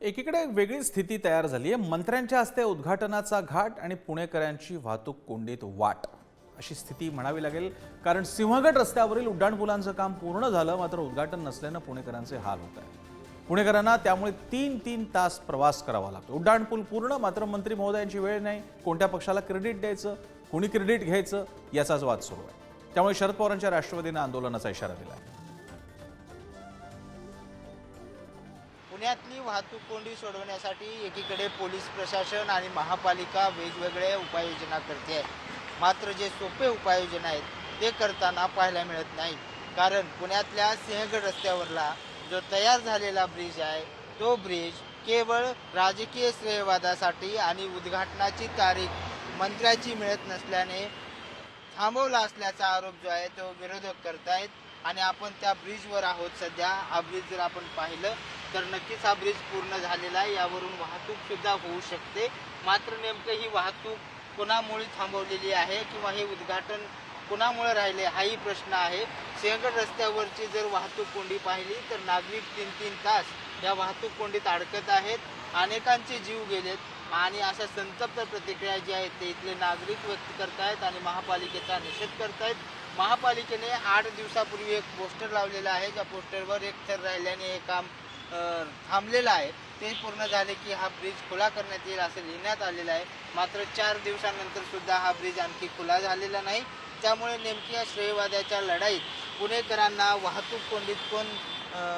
एकीकडे एक वेगळी स्थिती तयार झाली आहे मंत्र्यांच्या हस्ते उद्घाटनाचा घाट आणि पुणेकरांची वाहतूक कोंडीत वाट. अशी स्थिती म्हणावी लागेल. कारण सिंहगड रस्त्यावरील उड्डाणपुलांचं काम पूर्ण झालं मात्र उद्घाटन नसल्यानं पुणेकरांचे हाल होत आहेत. पुणेकरांना त्यामुळे तीन तीन तास प्रवास करावा लागतो. उड्डाणपूल पूर्ण मात्र मंत्री महोदयांची वेळ नाही. कोणत्या पक्षाला क्रेडिट द्यायचं कोणी क्रेडिट घ्यायचं याचाच वाद सुरू आहे. त्यामुळे शरद पवारांच्या राष्ट्रवादीनं आंदोलनाचा इशारा दिला आहे पुण्यातली वाहतूक कोंडी सोडवण्यासाठी एकीकडे पोलीस प्रशासन आणि महापालिका वेगवेगळ्या उपाययोजना करते आहे. मात्र जे सोपे उपाययोजना आहेत ते करताना पाहायला मिळत नाही. कारण पुण्यातल्या सिंहगड रस्त्यावरला जो तयार झालेला ब्रिज आहे तो ब्रिज केवळ राजकीय श्रेयवादासाठी आणि उद्घाटनाची तारीख मंत्र्याची मिळत नसल्याने थांबवला असल्याचा आरोप जो आहे तो विरोधक करतायत. आणि आपण त्या ब्रिजवर आहोत सध्या. हा ब्रिज जर आपण पाहिलं तर नक्कीच हा ब्रिज पूर्ण झालेला आहे. यावरून वाहतूक सुद्धा होऊ शकते. मात्र नेमकं ही वाहतूक कोणामुळे थांबवलेली आहे किंवा हे उद्घाटन कोणामुळे राहिले हाही प्रश्न आहे. सिंहगड रस्त्यावरची जर वाहतूक कोंडी पाहिली तर नागरिक तीन तीन तास या वाहतूक कोंडीत अडकत आहेत. अनेकांचे जीव गेलेत आणि अशा संतप्त प्रतिक्रिया जी आहेत ते इथले नागरिक व्यक्त करतायत आणि महापालिकेचा निषेध करतायत. महापालिकेने आठ दिवसापूर्वी एक पोस्टर लावलेलं आहे. त्या पोस्टरवर एक थर राहिल्याने हे काम थांबलेलं आहे. ते पूर्ण झाले की हा ब्रिज खुला करण्यात येईल असं लिहिण्यात आलेलं आहे. मात्र चार दिवसानंतर सुद्धा हा ब्रिज आणखी खुला झालेला नाही. त्यामुळे नेमकी या श्रेयवाद्याच्या लढाईत पुणेकरांना वाहतूक कोंडीत कोण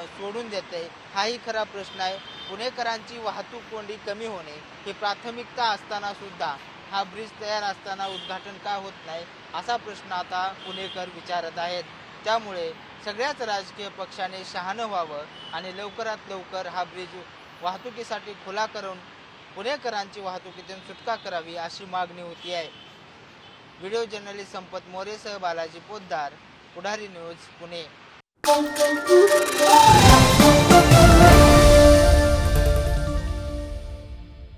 सोडून देते हाही खरा प्रश्न आहे. पुणेकरांची वाहतूक कोंडी कमी होणे ही प्राथमिकता असताना सुद्धा हा ब्रिज तयार असताना उद्घाटन का होत नाही असा प्रश्न आता पुणेकर विचारत आहेत. त्यामुळे सगळ्याच राजकीय पक्षाने शहाणं व्हावं आणि लवकरात लवकर हा ब्रिज वाहतुकीसाठी खुला करून पुणेकरांची वाहतुकीतून सुटका करावी अशी मागणी होती आहे. व्हिडिओ जर्नलिस्ट संपत मोरेसह बालाजी पोद्दार पुढारी न्यूज पुणे.